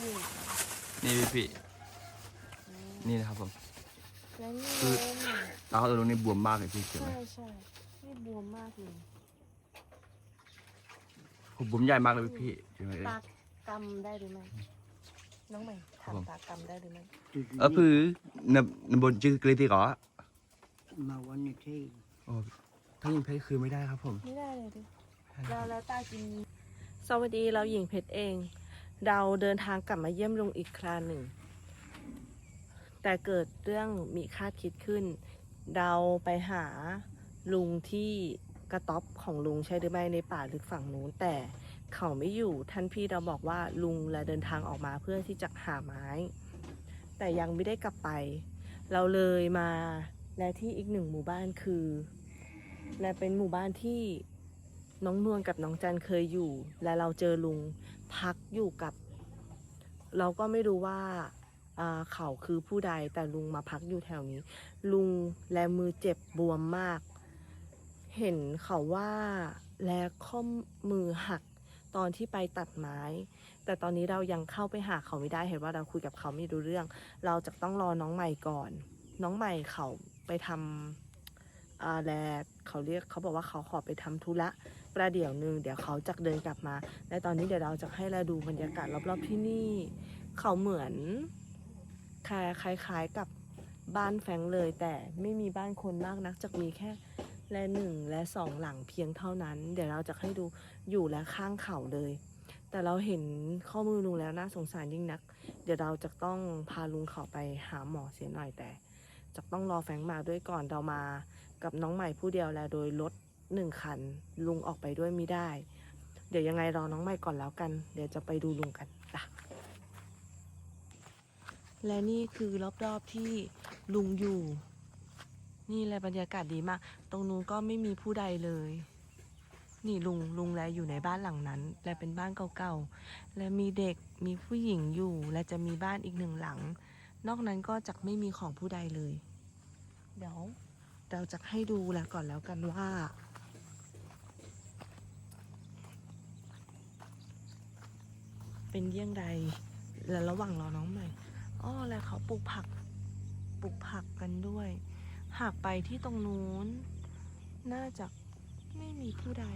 นี่นี่พี่พี่นี่นะครับผม แล้วนี่คือลมตาเขาตรงนี้บวมมากเลยพี่เห็นไหมใช่ใช่นี่บวมมากเลยผมบวมใหญ่มากเลยพี่พี่เห็นไหมตากำได้หรือไม่น้องใหม่ครับผมทำตากำได้หรือไม่ เออคือนนบนจื้อกรีติกเหรอ มาวันนี้ที่โอ้ถ้ายิงเพชรคือไม่ได้ครับผม ไม่ได้เลยดิ เราแล้วตากิน สวัสดีเราหญิงเพชรเอง เราเดินทางกลับมาเยี่ยมลุงอีกคราหนึ่ง แต่เกิดเรื่องมีคาดคิดขึ้น เราไปหาลุงที่กระต๊อบของลุงใช่หรือไม่ในป่าลึกฝั่งนู้นแต่เขาไม่อยู่ท่านพี่เราบอกว่าลุงและเดินทางออกมาเพื่อที่จะหาไม้ แต่ยังไม่ได้กลับไป เราเลยมาและที่อีกหนึ่งหมู่บ้านคือและเป็นหมู่บ้านที่น้องนวลกับน้องจันเคยอยู่ และเราเจอลุง พักอยู่กับ เราก็ไม่รู้ว่าเขาคือผู้ใดแต่ลุงมาพักอยู่แถวนี้ ลุงและมือเจ็บบวมมาก เห็นเขาว่าและข้อมือหักตอนที่ไปตัดไม้ แต่ตอนนี้เรายังเข้าไปหาเขาไม่ได้เห็นว่าเราคุยกับเขาไม่รู้เรื่อง เราจะต้องรอน้องใหม่ก่อน น้องใหม่เขาไปทำอาแลเขาเรียกเขาบอกว่าเขาขอไปทำธุระ ประเดี๋ยวหนึ่งเดี๋ยวเขาจะเดินกลับมา และตอนนี้เดี๋ยวเราจะให้เราดูบรรยากาศรอบๆที่นี่ เขาเหมือนคล้ายๆกับบ้านแฟงเลย แต่ไม่มีบ้านคนมากนักจะมีแค่และหนึ่งและสองหลังเพียงเท่านั้น เดี๋ยวเราจะให้ดูอยู่และข้างเขาเลย แต่เราเห็นข้อมือลุงแล้วน่าสงสารยิ่งนัก เดี๋ยวเราจะต้องพาลุงเขาไปหาหมอเสียหน่อยแต่จะต้องรอแฟงมาด้วยก่อนเรามากับน้องใหม่ผู้เดียวและโดยรถ หนึ่งคัน ลุงออกไปด้วยไม่ได้ เดี๋ยวยังไงรอน้องใหม่ก่อนแล้วกัน เดี๋ยวจะไปดูลุงกันจ้ะและนี่คือรอบๆที่ลุงอยู่ นี่แหละบรรยากาศดีมาก ตรงนู้นก็ไม่มีผู้ใดเลย นี่ลุงลุงแลอยู่ในบ้านหลังนั้น และเป็นบ้านเก่าๆ และมีเด็กมีผู้หญิงอยู่ และจะมีบ้านอีกหนึ่งหลัง นอกนั้นก็จะไม่มีของผู้ใดเลย เดี๋ยวเราจะให้ดูแล้วก่อนแล้วกันว่า เป็นเยี่ยงใดและระหว่างรอน้องใหม่อ้อแล้วเขาปลูกผักปลูกผักกันด้วย หากไปที่ตรงนู้น น่าจะไม่มีผู้ใด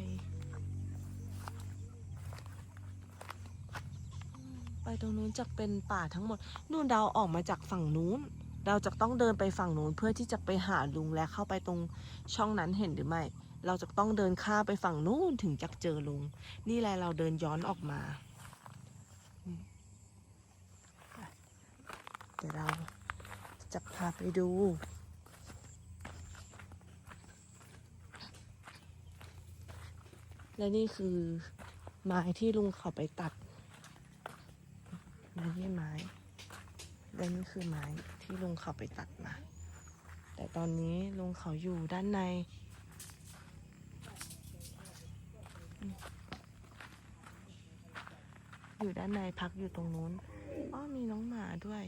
ไปตรงนู้นจะเป็นป่าทั้งหมด นู่นเราออกมาจากฝั่งนู้น เราจะต้องเดินไปฝั่งนู้นเพื่อที่จะไปหาลุงและเข้าไปตรงช่องนั้นเห็นหรือไม่ เราจะต้องเดินข้าไปฝั่งนู้นถึงจะเจอลุง นี่แหละเราเดินย้อนออกมาอืม เดี๋ยวเราจะพาไปดูและนี่คือไม้ที่ลุงเขาไปตัดไม้ที่ไม้ และนี่คือไม้ที่ลุงเขาไปตัดมา แต่ตอนนี้ลุงเขาอยู่ด้านใน อยู่ด้านในพักอยู่ตรงนู้น อ้อมีน้องหมาด้วย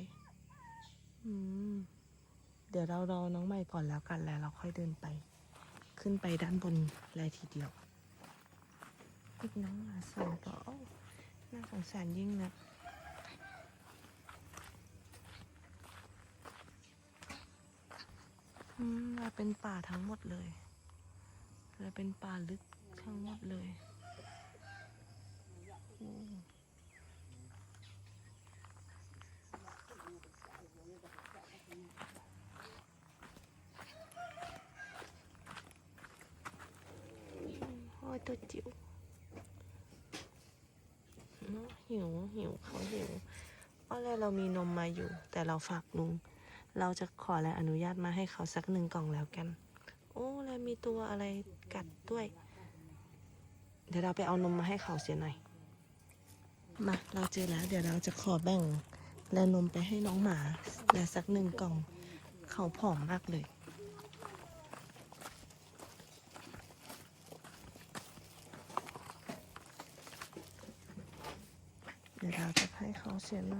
เดี๋ยวเรารอน้องใหม่ก่อนแล้วกันแล้วเราค่อยเดินไป ขึ้นไปด้านบนเลยทีเดียวอีกน้องหมาสองตัวโอ้น่าสงสารยิ่งนะอืมเราเป็นป่าทั้งหมดเลยเราเป็นป่าลึกทั้งหมดเลยโอ้โอ้ย ตัวจิ๋วเนอะหิวหิวเขาหิวเพราะแรกเรามีนมมาอยู่ แต่เราฝากลุง เราจะขอและอนุญาตมาให้เขาสักหนึ่งกล่องแล้วกัน โอ้แล้วมีตัวอะไรกัดด้วย เดี๋ยวเราไปเอานมมาให้เขาเสียหน่อย มาเราเจอแล้ว เดี๋ยวเราจะขอแบ่งและนมไปให้น้องหมาและสักหนึ่งกล่อง เขาผอมมากเลย 好险า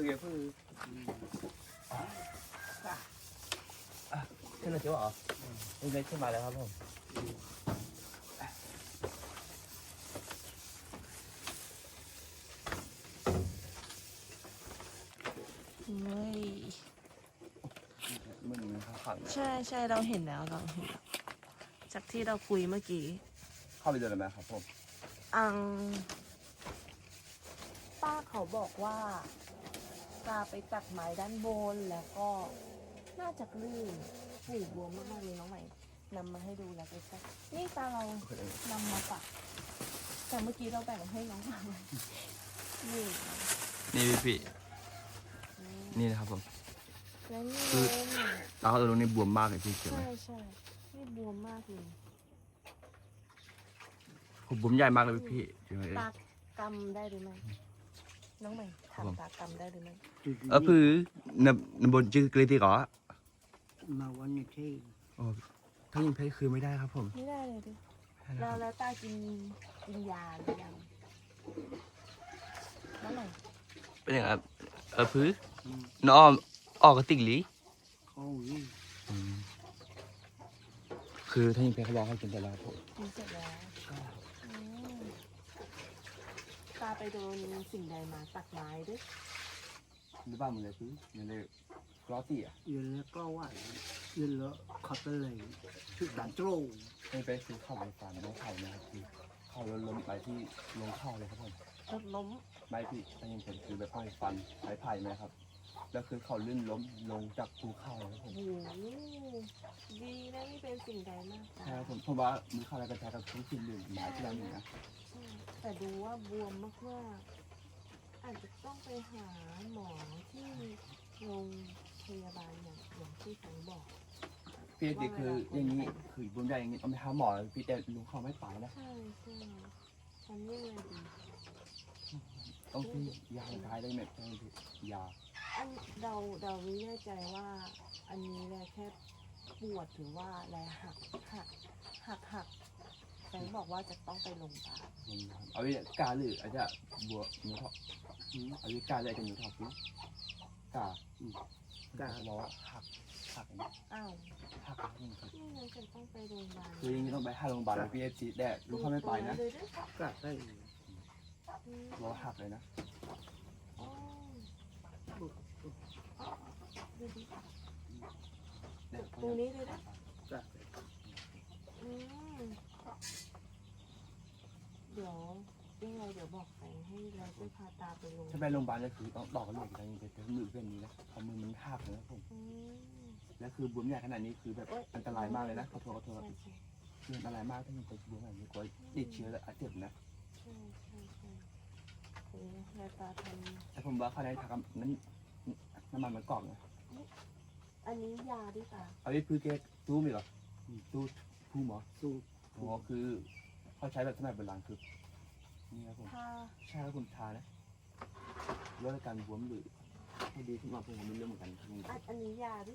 โอ้ช่วยเก็บพื้นขึ้นมาเจ้าเหรอนี่เล็กขึ้นมาแล้วครับผมเฮ้ยมันมีข้าวขังใช่ใช่เราเห็นแล้วเราเห็นแล้วจากที่เราคุยเมื่อกี้เข้าไปเดินได้ไหมครับผมอังป้าเขาบอกว่าาไปตัดไม้ด้านบนแล้วก็น่าจะลื่นผูบวมมากๆเลยน้องใหม่นำมาให้ดูแล้วก็ใช่นี่ตาเรานำมาฝากแต่เมื่อกี้เราแบ่งให้น้องฟังนี่นี่พี่พี่นี่นะครับผมแล้วนี่คือเองตาเขาตรงนี้บวมมากเลยพี่เขียวไหมใช่ใช่นี่บวมมากเลยผมบวมใหญ่มากเลยพี่พี่เดี๋ยวตากำได้หรือไม่ น้องใหม่ครับผมทำตากำได้หรือไม่ เออคือในในบนจื้อกรีตีก่อมาวันนี้ที่โอ้ถ้ายิงเพชรคือไม่ได้ครับผมไม่ได้เลยดิแล้วแล้วตากินกินยาหรือยังแล้วไหนเป็นอย่างไรเออพื้น้องออกกระติกหลีเขาวิ่งคือถ้ายิงเพชรเขาบอกให้กินแต่แล้วผมกินเสร็จแล้วอืม ตาไปโดนสิ่งใดมาตัดไม้ด้วยหรือบ้านมึงเลยพื้ยังเลยกรอตีอะยืนแล้วก็ว่ายืนแล้วขอตะเลยชุดด่านโตรงนี่ไปคือเข้าไปฝันน้องเข่านะครับคือเข้าแล้วล้มไปที่ลงเข้าเลยครับผมรถล้มไม่พี่ถ้ายิงเพชรคือแบบเข้าไปฟันไผ่ไผ่ไหมครับ แล้วคือเขาลื่นล้มลงจากภูเขาเลยครับผมโอ้โหดีนะนี่เป็นสิ่งใดมากตาใช่ครับผมเพราะว่ามือเข้าแล้วกระแทกกับทุกสิ่งลื่นหมายที่เราหนึ่งนะใช่ แต่ดูว่าบวมมากๆอาจจะต้องไปหาหมอที่โรงพยาบาลอย่างอย่างที่สังบอก พี่เด็กคืออย่างนี้คือบวมใหญ่อย่างนี้ต้องไปหาหมอพี่แต่ลุงเขาไม่ไปนะใช่ใช่ทำยังไงดีต้องที่ยาท้ายได้ไหมต้องที่ยาอันเราเราไม่แน่ใจว่า อันนี้แหละแค่ปวดหรือว่าอะไรหักหักหักหัก แฟนบอกว่าจะต้องไปลงพยาบาล 아위า를아자 뭐 뭐터 아위까를 아자เ터그 까, 응, กา 까 뭐야 학, 학, อ้าว 학, ไม่งั้นฉันต้องไปโรงพยาบาลคืออย่างนี้ต้องไปห้าโรงพยาบาลหรือพี่เอฟซีแต่รู้เข้าไม่ไปนะลยยค่ะกาได้อยู่อืหักเลยนะตรงนี้เลยนะ ดี๋ยวยังไงเดี๋ยวบอกแฟนให้เราช่วยพาตาไปโรงพยาถ้าบาลไปโรงพยาบาลก็คือต้องต่อกันเลยกันยังเป็นมือเป็นนี้นะเพรามือมันหักเลยนะผมอืมแล้วคือบวมใหญ่ขนาดนี้คือแบบอันตรายมากเลยนะขอโทษขอโทษใช่ใช่คืออันตรายมากถ้ามันเป็นบวมแบบนี้กลัวติดเชื้อและอาจเจ็บนะใช่ใช่ใช่โอ้ยยายตาทแต่ผมว่าเขาได้ทำนั้นน้ำมันมันกรอกนะำอันนี้ยาดิตาเอาไปพื้นเกตตู้มีเหรอตู้ผู้หมอสู้หมอคือ เขาใช้แบบสมัยโบราณคือนี่ครับผมถ้าใช่ครับผมทานะลดอาการบวมหรือให้ดีขึ้นมาผมไม่เรื่องเหมือนกันอันอันนี้ยาดิ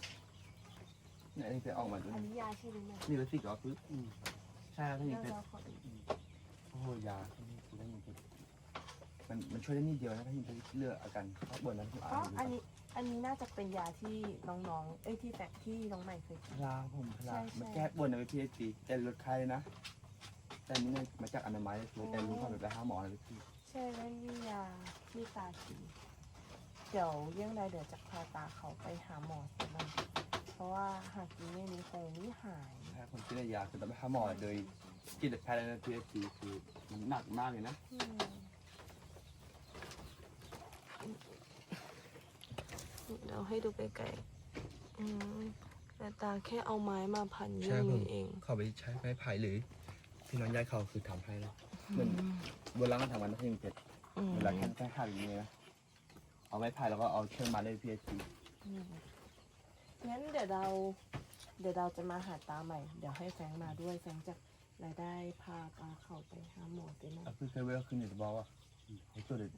เนี่ยอันนี้ไปออกมาด้วยอันนี้ยาใช่ไหมแม่นี่เป็นสิกเหรอคืออืมใช่ครับท่านหญิงแล้วเป็นเราขอโอ้โหยาที่นี่คือท่านหญิงเป็นมันมันช่วยได้นิดเดียวนะท่านหญิงเป็นเลือกอาการเขาบนนั้นผมอ่าอ๋อนดูอันนี้อันนี้น่าจะเป็นยาที่น้องๆเอ้ยที่แฟกที่น้องใหม่เคยพกินลาผมพลาใช่ใช่ มันแก้บนในพีเอสีแต่ลดไข้เลยนะ แต่อันนี่เนี่ยมาจากอนามัยเลยคือแต่รู้ความเป็นไปหาหมอเลยพี่ ใช่แล้วนี่ยาที่ตากินเดี๋ยวเรื่องใดเดี๋ยวจะพาตาเขาไปหาหมอเสียมันเพราะว่าหากกินไม่นี้คงไม่หายถ้าคนที่ได้ยาคือต้องไปหาหมอโดยจิตแพทย์ในพีเอสีคือมันหนักมากเลยนะอืมเดี๋ยวให้ดูไกลๆอืมแต่ตาแค่เอาไม้มาพันเรื่องนี้เอง เขาไปใช้ไม้ไผ่หรือ พี่น้องยายเขาคือทำให้นะเหมือนโบราณก็ทำกันนะพี่เพชรอืมเวลาแค่แค่หักอย่างเงี้ยนะเอาไม้ไผ่แล้วก็เอาเชือกมาเลยพีเอสีอืมงั้นเดี๋ยวเรา เดี๋ยวเราจะมาหาตาใหม่ เดี๋ยวให้แฟรงค์มาด้วย แฟรงค์จะรายได้พาตาเขาไปหาหมอเต็มอะคือเคยเวลขึ้นอยู่ที่บอกว่าไอ้ตัวเด็ก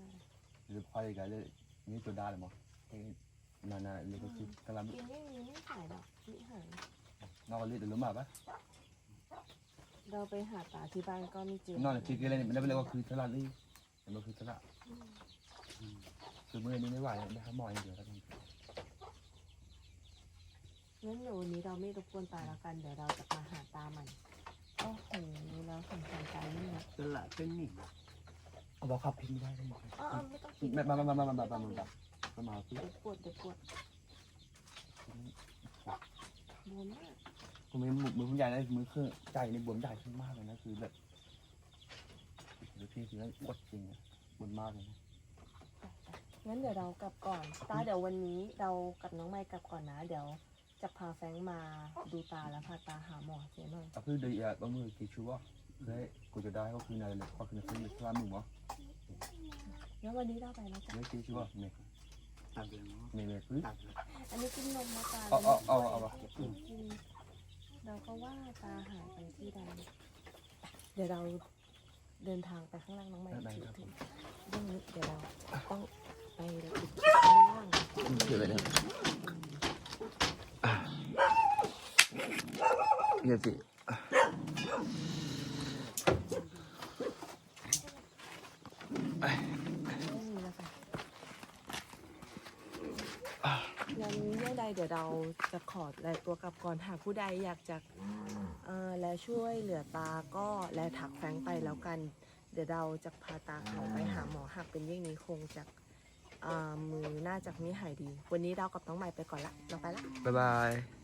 หรือพอยังไงเลยนี่ตัวได้หรือมั้งไอ้นานาเลยก็คือกำลังกินไม่มีไม่หายหรอกไม่หายนอกกันเลยหรือมาปะ เราไปหาตาที่บ้านก็ไม่เจอ นอกจากที่ก็เลยไม่ได้เป็นเลยว่าคือตลาดนี่แต่มันคือตลาดคือเมื่อนี้ไม่ไหวแล้วไปหาหมออย่างเดียวแล้วกันงั้นเดี๋ยววันนี้เราไม่รบกวนตาแล้วกัน เดี๋ยวเราจะมาหาตาใหม่โอ้โหแล้วสงสารตานี่นะตลาดเป็นหนึ่งเอาบอกขับพิงไม่ได้ทั้งหมดอ๋อไม่ต้องกินมามามามามามามามามามามาคือเดี๋ยวปวดเดี๋ยวปวดบวมมาก ผมมีมือคุณยายนะมือเครื่องใจในบวมใหญ่ขึ้นมากเลยนะคือแบบหรือพี่คือนั้นอดจริงนะบวมมากเลยนะงั้นเดี๋ยวเรากลับก่อนตาเดี๋ยววันนี้เรากับน้องไมค์กลับก่อนนะ เดี๋ยวจะพาแฟรงค์มาดูตาแล้วพาตาหาหมอเสียหน่อยเอาคือเดียวบางมือกี่ชัวเฮ้ยกูจะได้ก็คือในเลยก็คือในคือพลามึงวะงั้นวันนี้เราไปแล้วจ้ะเฮ้ยกี่ชัวเมย์ตัดเลยเนาะเมย์เมย์พื้นตัดเลยอันนี้กินนมมาตาเอาเอาเอาเอาเอา กินกินเรา ก็ว่าตาหายไปที่ใดเดี๋ยวเราเดินทางไปข้างล่างน้องใหม่ถือถือเรื่องนี้เดี๋ยวเราต้องไปติดข้างล่าง เดี๋ยวไปนะเดี๋ยวสิ ไม่มีแล้วค่ะ งั้นเรื่อใดเดี๋ยวเราจะขอแลตัวกลับก่อนหากผู้ใดอยากจะเอ่อและช่วยเหลือตาก็แลถักแฟงไปแล้วกัน เดี๋ยวเราจะพาตาเขาไปหาหมอหากเป็นเยี่ยงนี้คงจะอ่ามือน่าจะไม่หายดี วันนี้เรากับน้องใหม่ไปก่อนละเราไปละ บ๊ายบาย